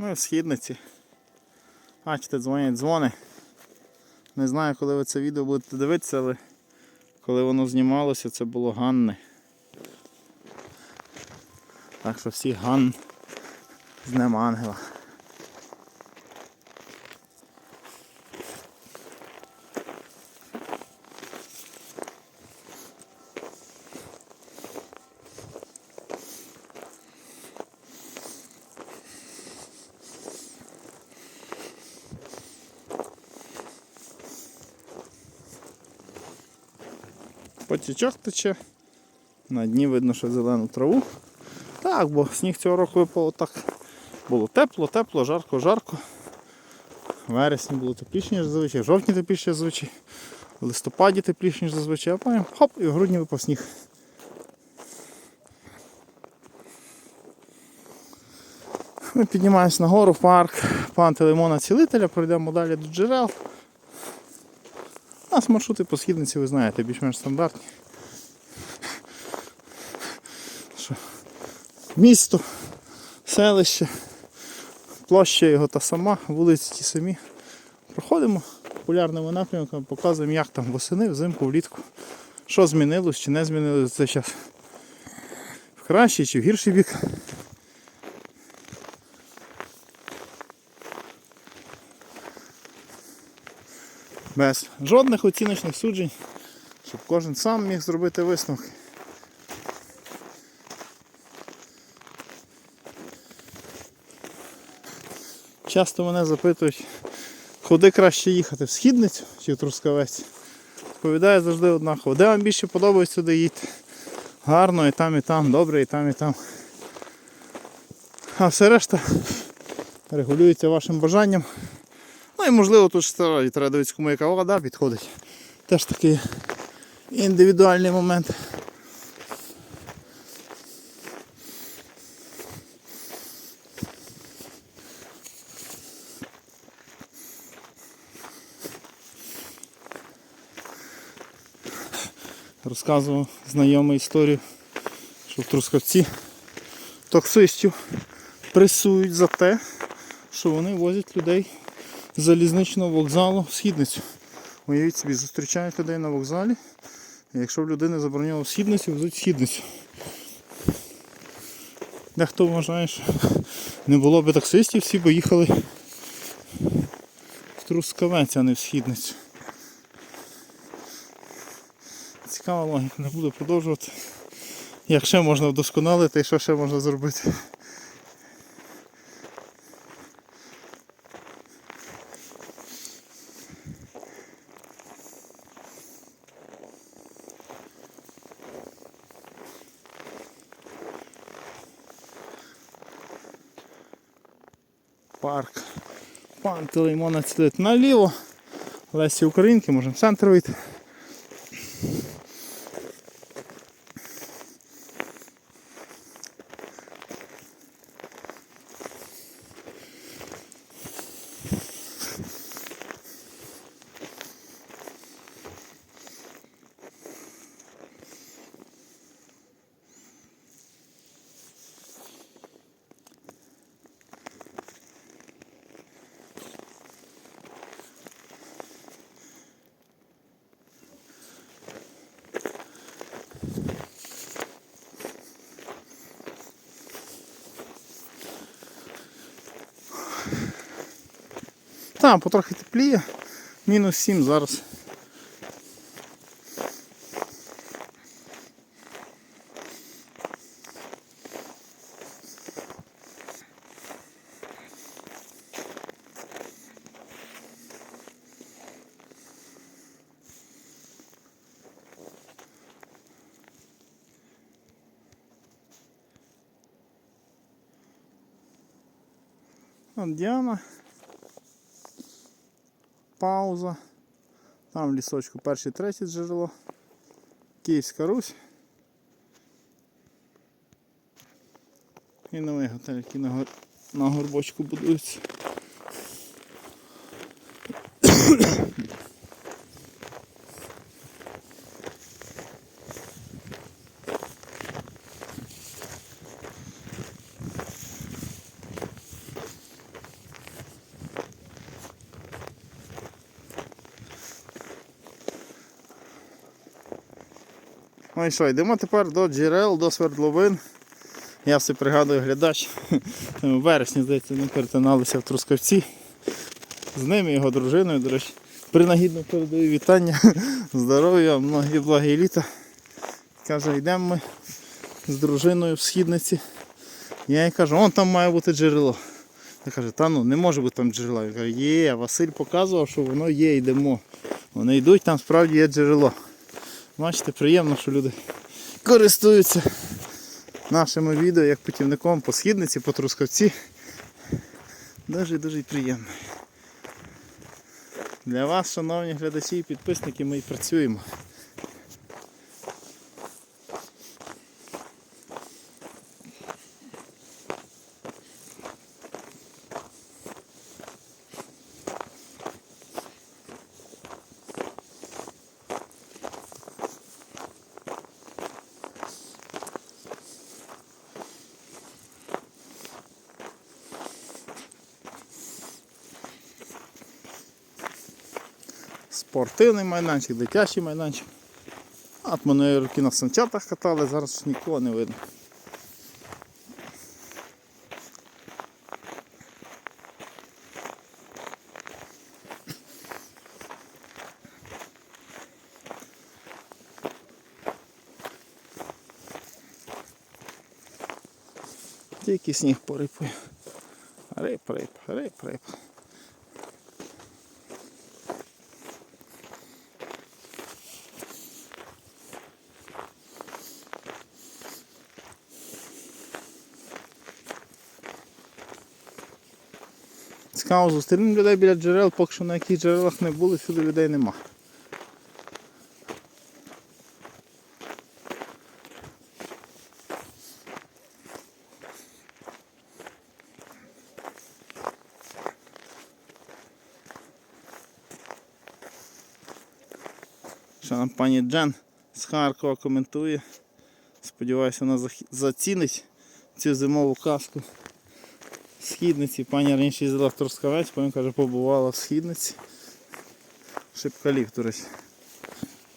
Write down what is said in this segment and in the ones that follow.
В східниці. Бачите, дзвонять дзвони. Не знаю, коли ви це відео будете дивитися, але коли воно знімалося, це було Ганне. Так що всі Ган з Днем Ангела. Потічок тече. На дні видно, що зелену траву. Так, бо сніг цього року випало так. Було тепло, тепло, жарко, жарко. Вересні було тепліше, ніж зазвичай, в жовтні тепліше, ніж зазвичай, в листопаді тепліше, ніж зазвичай, а потім хоп, і в грудні випав сніг. Ми піднімаємось нагору в парк Пантелеймона Цілителя, пройдемо далі до джерел. У нас маршрути по східниці, ви знаєте, більш-менш стандартні. Що? Місто, селище, площа його та сама, вулиці ті самі. Проходимо популярними напрямками, показуємо, як там восени, взимку, влітку. Що змінилось чи не змінилось за цей час. В кращий чи в гірший бік. Без жодних оціночних суджень, щоб кожен сам міг зробити висновки. Часто мене запитують, куди краще їхати, в східницю чи в Трускавець. Відповідаю завжди однаково. Де вам більше подобається, туди їдьте. Гарно і там, і там, добре, і там, і там. А все решта регулюється вашим бажанням. Ну і можливо тут ж треба треба дивитися, кому яка вода підходить. Теж такий індивідуальний момент. Розказував знайомий історію, що в Трускавці таксистів пресують за те, що вони возять людей залізничного вокзалу в східницю. Уявіть собі, зустрічають людей на вокзалі. І якщо в людини заборонено східницю, везуть в східницю. Дехто вважає, що не було б таксистів, всі б їхали в Трускавець, а не в східницю. Цікава логіка, не буду продовжувати. Як ще можна вдосконалити і що ще можна зробити. Парк. Пантелеймона цілить наліво. Лесі Українки, можемо в центр вийти. Там потрохи тепліє. Мінус 7 зараз. От Діана. Пауза. Там в лісочку перше третє джерело. Київська Русь. І новий готель, який на, гор... на горбочку будується. Ну і що, йдемо тепер до джерел, до свердловин. Я все пригадую глядач. В вересні, здається, ми перетиналися в Трускавці. З ним і його дружиною, до речі, принагідно передаю вітання, здоров'я, многі благі літа. Каже, йдемо ми з дружиною в східниці. Я їй кажу, он там має бути джерело. Я каже, та ну не може бути там джерела. Я кажу, є, Василь показував, що воно є, йдемо. Вони йдуть, там справді є джерело. Бачите, приємно, що люди користуються нашими відео як путівником по східниці, по трускавці. Дуже дуже приємно. Для вас, шановні глядачі і підписники, ми і працюємо. Спортивний майданчик, дитячий майданчик. От мене руки на санчатах катали, зараз нікого не видно. Тільки сніг порипує. Рип, рип, рип, рип. Цікаво, зустрінемо людей біля джерел, поки що на яких джерелах не були, сюди людей нема. Що нам пані Джен з Харкова коментує. Сподіваюся, вона зацінить цю зимову казку східниці. Пані раніше їздила в Трускавець, потім каже, побувала в східниці. До речі.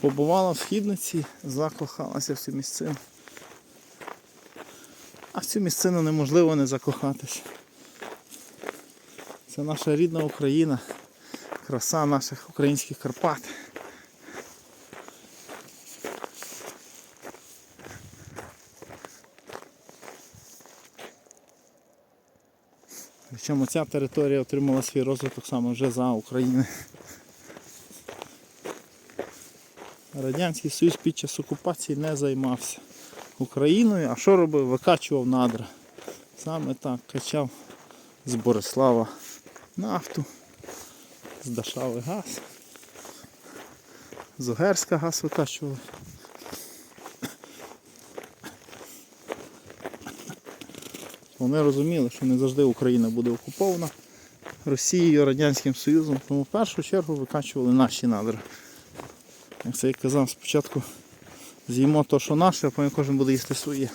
Побувала в східниці, закохалася в цю місцину. А в цю місцину неможливо не закохатися. Це наша рідна Україна, краса наших українських Карпат. Причому ця територія отримала свій розвиток саме вже за України. Радянський Союз під час окупації не займався Україною, а що робив? Викачував надра. Саме так качав з Борислава нафту, з Дашави газ, з Огерська газ викачували. Вони розуміли, що не завжди Україна буде окупована Росією, Радянським Союзом, тому в першу чергу викачували наші надра. Як це я казав, спочатку з'їмо те, що наше, а потім кожен буде їсти своє.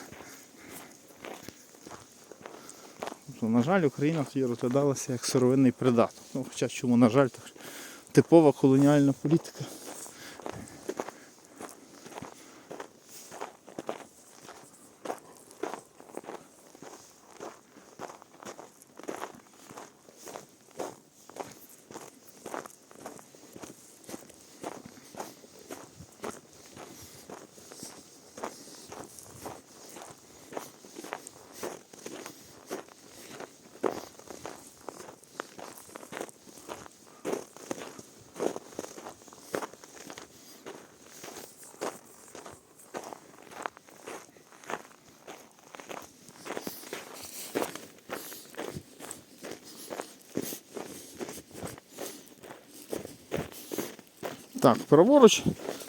Тобто, на жаль, Україна тоді розглядалася як сировинний придаток. Ну, хоча чому, на жаль, так, типова колоніальна політика. Так, праворуч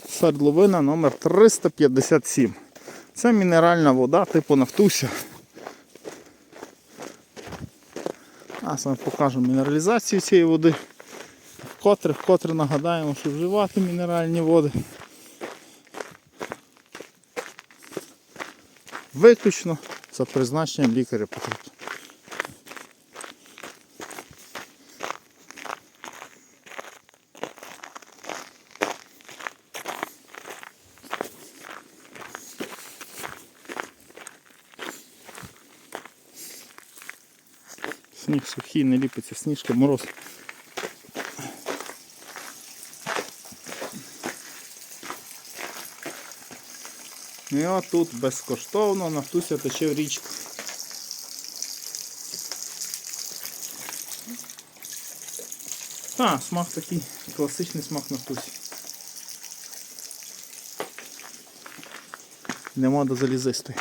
свердловина номер 357. Це мінеральна вода типу Нафтуся. А саме покажу мінералізацію цієї води. Вкотре, вкотре нагадаємо, що вживати мінеральні води. Виключно за призначенням лікаря потрібно. Сніг сухий, не ліпиться, сніжка, мороз. І от тут безкоштовно Нафтуся тече в річку. Так, смак такий, класичний смак Нафтусі. Нема до залізистої.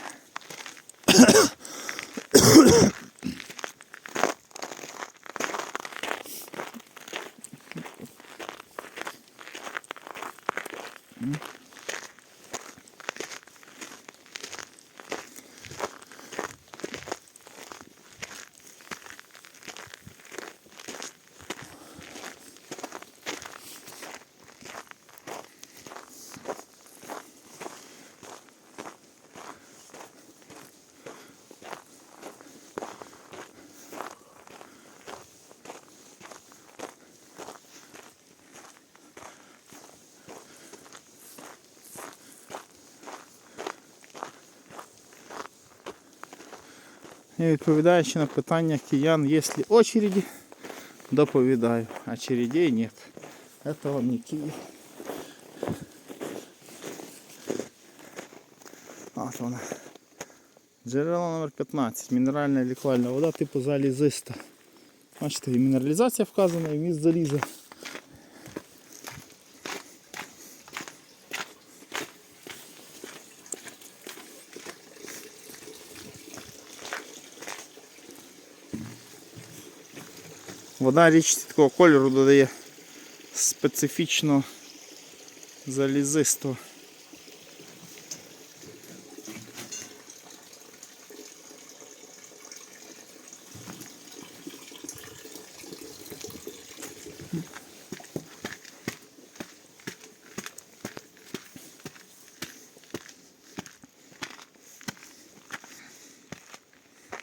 І відповідаючи на питання киян, є ли очереди, доповідаю. Очередей нет. Это вам не Киев. От вона. Джерело номер 15. Мінеральна лікувальна вода типу залізиста. Бачите, і мінералізація вказана, і вміст заліза. Вода річці такого кольору додає специфічно залізистого.